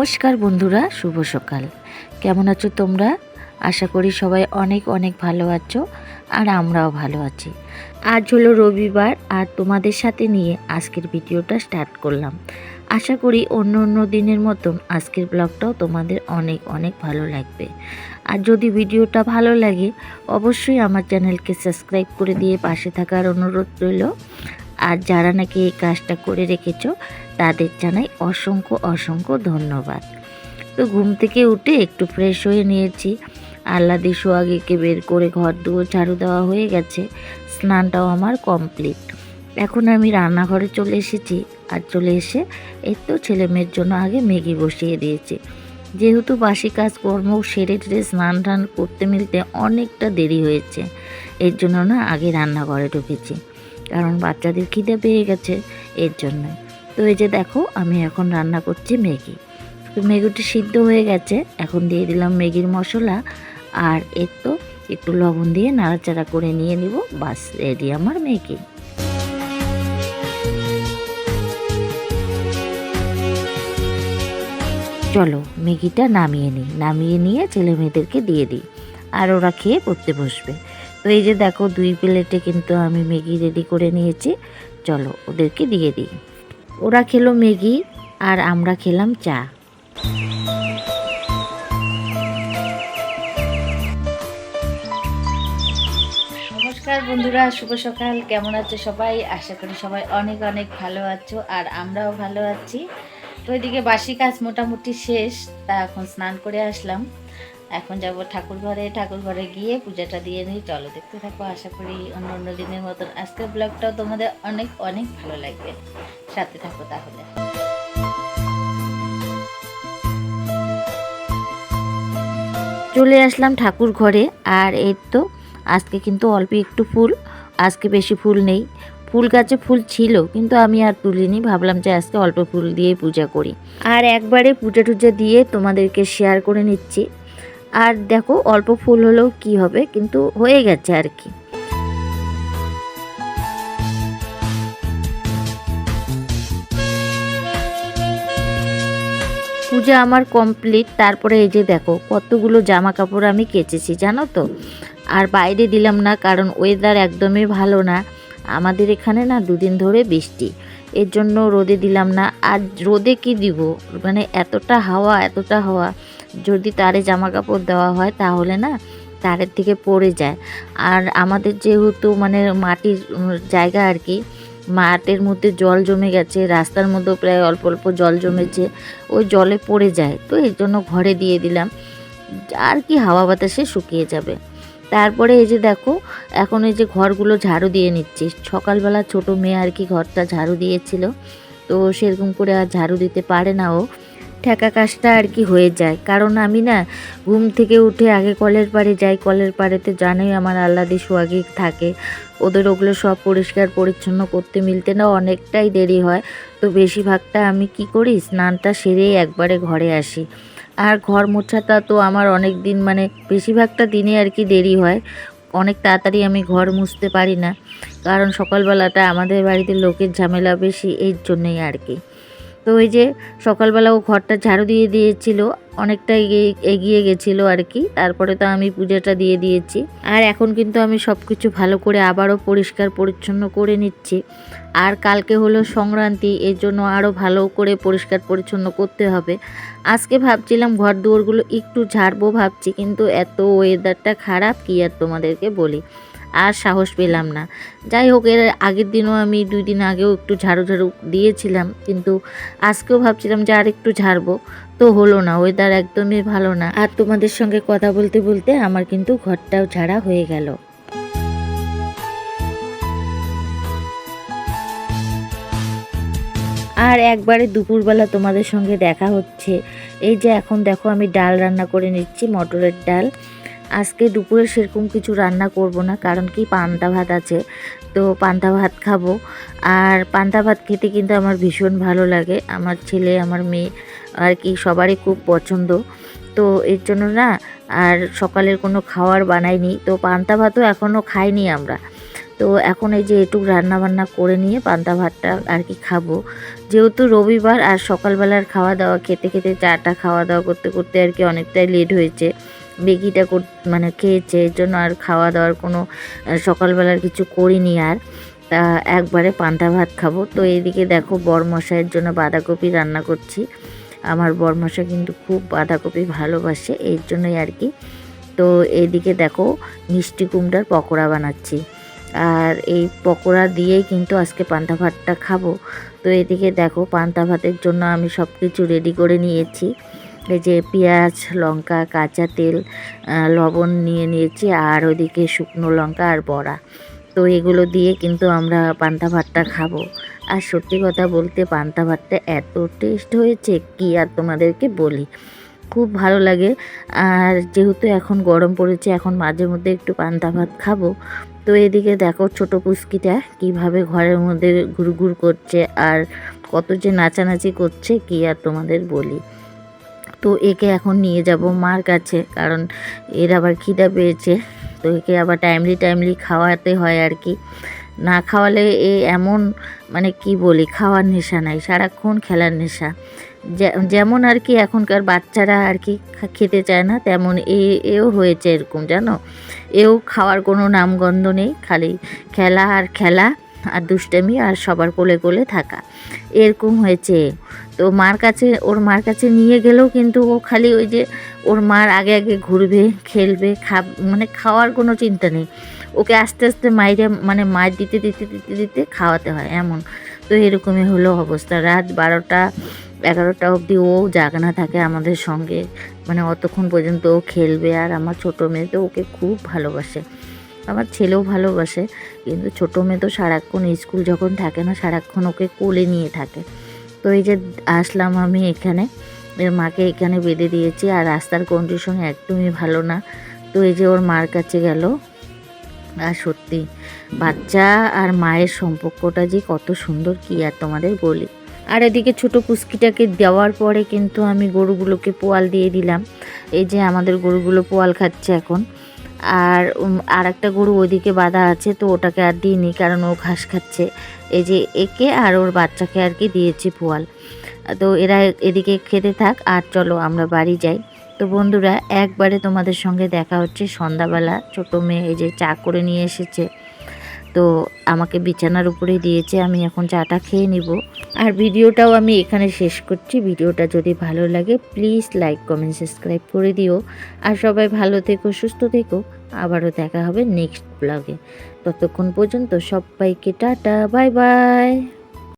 নমস্কার বন্ধুরা, শুভ সকাল। কেমন আছো তোমরা? আশা করি সবাই অনেক অনেক ভালো আছো আর আমরাও ভালো আছি। আজ হলো রবিবার আর তোমাদের সাথে নিয়ে আজকের ভিডিওটা স্টার্ট করলাম। আশা করি অন্য অন্য দিনের মতন আজকের ব্লগটাও তোমাদের অনেক অনেক ভালো লাগবে। আর যদি ভিডিওটা ভালো লাগে, অবশ্যই আমার চ্যানেলকে সাবস্ক্রাইব করে দিয়ে পাশে থাকার অনুরোধ রইল। আর যারা নাকি এই কাজটা করে রেখেছ, তাদের জানাই অসংখ্য অসংখ্য ধন্যবাদ। তো ঘুম থেকে উঠে একটু ফ্রেশ হয়ে নিয়েছি। আল্লাদি সোয়াগিকে বের করে ঘর দুয়ার ঝাড়ু দেওয়া হয়ে গেছে। স্নানটাও আমার কমপ্লিট এখন আমি রান্নাঘরে চলে এসেছি। আর চলে এসে এই তো ছেলে মেয়ের জন্য আগে ম্যাগি বসিয়ে দিয়েছি। যেহেতু বাসি কাজ কর্ম সেরে টেরে স্নান টান করতে মিলতে অনেকটা দেরি হয়েছে। এর জন্য না আগে রান্নাঘরে ঢুকেছি। কারণ বাচ্চাদের খিদে পেয়ে গেছে এর জন্য। তো এই যে দেখো, আমি এখন রান্না করছি ম্যাগি। ম্যাগিটি সিদ্ধ হয়ে গেছে, এখন দিয়ে দিলাম ম্যাগির মশলা। আর এর তো একটু লবণ দিয়ে নাড়াচাড়া করে নিয়ে নিব, বাস রেডি আমার ম্যাগি। চলো, ম্যাগিটা নামিয়ে নিই। নামিয়ে নিয়ে ছেলে মেয়েদেরকে দিয়ে দিই। আর ওরা খেয়ে পড়তে বসবে। তো এই যে দেখো দুই প্লেটে কিন্তু আমি ম্যাগি রেডি করে নিয়েছি। চলো ওদেরকে দিয়ে দিই। ওরা খেলো ম্যাগি আর আমরা খেলাম চা। নমস্কার বন্ধুরা, শুভ সকাল। কেমন আছো সবাই? আশা করি সবাই অনেক অনেক ভালো আছো আর আমরাও ভালো আছি। তো এদিকে বাসি কাজ মোটামুটি শেষ, তা এখন স্নান করে আসলাম। এখন যাব ঠাকুর ঘরে ঠাকুর ঘরে গিয়ে পূজাটা দিয়ে নিই। চলো দেখতে থাকো, আশা করি অন্য অন্য দিনের মতন আজকের ব্লগটাও তোমাদের অনেক অনেক ভালো লাগবে। সাথে থাকো তাহলে। চলে আসলাম ঠাকুর ঘরে আর এই তো আজকে কিন্তু অল্প একটু ফুল, আজকে বেশি ফুল নেই। ফুল গাছে ফুল ছিল, কিন্তু আমি আর তুলিনি, ভাবলাম যে আজকে অল্প ফুল দিয়ে পূজা করি। আর একবারে পূজা টুজা দিয়ে তোমাদেরকে শেয়ার করে নিচ্ছি। আর দেখো, অল্প ফুল হলেও কি হবে, কিন্তু হয়ে গেছে আর কি। পূজা আমার কমপ্লিট তারপরে এই যে দেখো, কতগুলো জামা কাপড় আমি কেচেছি, জানো তো? আর বাইরে দিলাম না, কারণ ওয়েদার একদমই ভালো না। আমাদের এখানে না, দুদিন ধরে বৃষ্টি। এর জন্য রোদে দিলাম না। আর রোদে কি দিব? মানে এতটা হাওয়া এতটা হাওয়া। যদি তারে জামা কাপড় দেওয়া হয় তাহলে না তারের থেকে পড়ে যায়। আর আমাদের যেহেতু মানে মাটির জায়গা আর কি, মাঠের মধ্যে জল জমে গেছে, রাস্তার মধ্যেও প্রায় অল্প অল্প জল জমেছে, ওই জলে পড়ে যায়। তো এর জন্য ঘরে দিয়ে দিলাম। আর কি হাওয়া বাতাসে শুকিয়ে যাবে। তারপরে এই যে দেখো, এখন এই যে ঘরগুলো ঝাড়ু দিয়ে নিচ্ছি। সকালবেলা ছোট মেয়ে আর কি ঘরটা ঝাড়ু দিয়েছিল। তো সেরকম করে আর ঝাড়ু দিতে পারে না ও। ঠেকা কাজটা আর কি হয়ে যায়। কারণ আমি না ঘুম থেকে উঠে আগে কলের পাড়ে যাই, কলের পাড়েতে জানোই আমার আল্লাদি সোয়াগি থাকে। ওদের ওগুলো সব পরিষ্কার পরিচ্ছন্ন করতে মিলতে না অনেকটাই দেরি হয়। তো বেশিরভাগটা আমি কি করি? স্নানটা সেরেই একবারে ঘরে আসি। আর ঘর মোছাটা তো আমার অনেক দিন মানে বেশিরভাগটা দিনে আর কি দেরি হয়। অনেক তাড়াতাড়ি আমি ঘর মুছতে পারি না। কারণ সকালবেলাটা আমাদের বাড়িতে লোকের ঝামেলা বেশি এই জন্যই আর কি। তো ওই যে সকালবেলা ও ঘরটা ঝাড়ু দিয়ে দিয়েছিল, অনেকটা এগিয়ে গেছিল আর কি। তারপরে তো আমি পূজাটা দিয়ে দিয়েছি। আর এখন কিন্তু আমি সব কিছু ভালো করে আবারও পরিষ্কার পরিচ্ছন্ন করে নিচ্ছি। আর কালকে হলো সংক্রান্তি, এর জন্য আরও ভালো করে পরিষ্কার পরিচ্ছন্ন করতে হবে। আজকে ভাবছিলাম ঘর দুয়ারগুলো একটু ঝাড়বো ভাবছি, কিন্তু এত ওয়েদারটা খারাপ কি আর তোমাদেরকে বলি। আর সাহস পেলাম না। যাই হোক, এর আগের দিনও আমি দুই দিন আগেও একটু ঝাড়ু ঝাড়ু দিয়েছিলাম, কিন্তু আজকেও ভাবছিলাম যে আর একটু ঝাড়বো। তো হলো না ওয়েদার একদমই ভালো না। আর তোমাদের সঙ্গে কথা বলতে বলতে আমার কিন্তু ঘরটাও ঝাড়া হয়ে গেল। আর একবারে দুপুরবেলা তোমাদের সঙ্গে দেখা হচ্ছে। এই যে এখন দেখো আমি ডাল রান্না করে নিচ্ছি, মটরের ডাল। আজকে দুপুরে সেরকম কিছু রান্না করব না, কারণ কি পান্তা ভাত আছে। তো পান্তা ভাত খাব। আর পান্তা ভাত খেতে কিন্তু আমার ভীষণ ভালো লাগে। আমার ছেলে, আমার মেয়ে, আর কি সবারই খুব পছন্দ। তো এর জন্য না, আর সকালের কোনো খাবার বানাইনি। তো পান্তা ভাতও এখনও খাইনি আমরা। তো এখন এই যে এটুক রান্না বান্না করে নিয়ে পান্তা ভাতটা আর কি খাব। যেহেতু রবিবার আর সকালবেলার খাওয়া দাওয়া, খেতে খেতে চাটা খাওয়া দাওয়া করতে করতে আর কি অনেকটাই লেট হয়েছে। কর মানে খেয়েছে, এর জন্য আর খাওয়া দাওয়ার কোনো সকালবেলার কিছু করিনি আর। তা একবারে পান্তা ভাত খাব। তো এইদিকে দেখো বরমশাইয়ের জন্য বাঁধাকপি রান্না করছি। আমার বরমশা কিন্তু খুব বাঁধাকপি ভালোবাসে, এর জন্যই আর কি। তো এইদিকে দেখো মিষ্টি কুমড়ার পকোড়া বানাচ্ছি। আর এই পকোড়া দিয়েই কিন্তু আজকে পান্তা ভাতটা খাব। তো এদিকে দেখো পান্তা ভাতের জন্য আমি সব কিছু রেডি করে নিয়েছি। এই যে পেঁয়াজ, লঙ্কা, কাঁচা তেল লবণ নিয়ে নিয়েছি আর ওইদিকে শুকনো লঙ্কা আর বড়া। তো এগুলো দিয়ে কিন্তু আমরা পান্তা ভাতটা খাব। আর সত্যি কথা বলতে পান্তা ভাতটা এত টেস্ট হয়েছে কি আর তোমাদেরকে বলি। খুব ভালো লাগে। আর যেহেতু এখন গরম পড়েছে, এখন মাঝে মধ্যে একটু পান্তা ভাত খাব। তো এদিকে দেখো ছোট পুচকিটা কীভাবে ঘরের মধ্যে ঘুরঘুর করছে আর কত যে নাচানাচি করছে কি আর তোমাদের বলি। তো একে এখন নিয়ে যাব মার কাছে, কারণ এর আবার খিদা পেয়েছে। তো একে আবার টাইমলি টাইমলি খাওয়াতে হয় আর কি। না খাওয়ালে এ এমন মানে কি বলি, খাওয়ার নেশা নাই, সারাক্ষণ খেলার নেশা। যেমন আর কি এখনকার বাচ্চারা আর কি খেতে চায় না, তেমন এ, এও হয়েছে এরকম, জানো? এও খাওয়ার কোনো নামগন্ধ নেই, খালি খেলা আর খেলা আর দুষ্টামি আর সবার কোলে কোলে থাকা। এরকম হয়েছে। তো মার কাছে, ওর মার কাছে নিয়ে গেলেও কিন্তু ও খালি ওই যে ওর মার আগে আগে ঘুরবে, খেলবে, খাব মানে খাওয়ার কোনো চিন্তা নেই। ওকে আস্তে আস্তে মাইরে মানে মার দিতে দিতে দিতে দিতে খাওয়াতে হয় এমন। তো এরকমই হলো অবস্থা। রাত বারোটা, এগারোটা অবধি ও জাগানা থাকে আমাদের সঙ্গে। মানে অতক্ষণ পর্যন্ত ও খেলবে। আর আমার ছোটো মেয়ে তো ওকে খুব ভালোবাসে। আমার ছেলেও ভালোবাসে। কিন্তু ছোটো মেয়ে তো সারাক্ষণ স্কুল যখন থাকে না, সারাক্ষণ ওকে কোলে নিয়ে থাকে। তো এই যে আসলাম আমি এখানে। এর মাকে এখানে বেঁধে দিয়েছি আর রাস্তার কন্ডিশন একদমই ভালো না। তো এই যে ওর মার কাছে গেল। আর সত্যি, বাচ্চা আর মায়ের সম্পর্কটা যে কত সুন্দর কি আর তোমাদের বলি। আর এদিকে ছোট পুস্কিটাকে দেওয়ার পরে কিন্তু আমি গরুগুলোকে পোয়াল দিয়ে দিলাম। এই যে আমাদের গরুগুলো পোয়াল খাচ্ছে এখন। আর আর একটা গরু ওইদিকে বাঁধা আছে, তো ওটাকে আর দিইনি কারণ ও ঘাস খাচ্ছে। এই যে একে আর ওর বাচ্চাকে আর কি দিয়েছি পোয়াল। তো এরা এদিকে খেতে থাক আর চলো আমরা বাড়ি যাই। তো বন্ধুরা, একবারে তোমাদের সঙ্গে দেখা হচ্ছে সন্ধ্যাবেলা। ছোটো মেয়ে এই যে চা করে নিয়ে এসেছে। তো আমাকে বিছানার উপরে দিয়েছে, আমি এখন চাটা খেয়ে নিব। আর ভিডিওটাও আমি এখানে শেষ করছি। ভিডিওটা যদি ভালো লাগে প্লিজ লাইক কমেন্ট সাবস্ক্রাইব করে দিও। আর সবাই ভালো থেকো, সুস্থ থেকো। আবারও দেখা হবে নেক্সট ব্লগে ততক্ষণ পর্যন্ত সবাইকে টাটা বাই বাই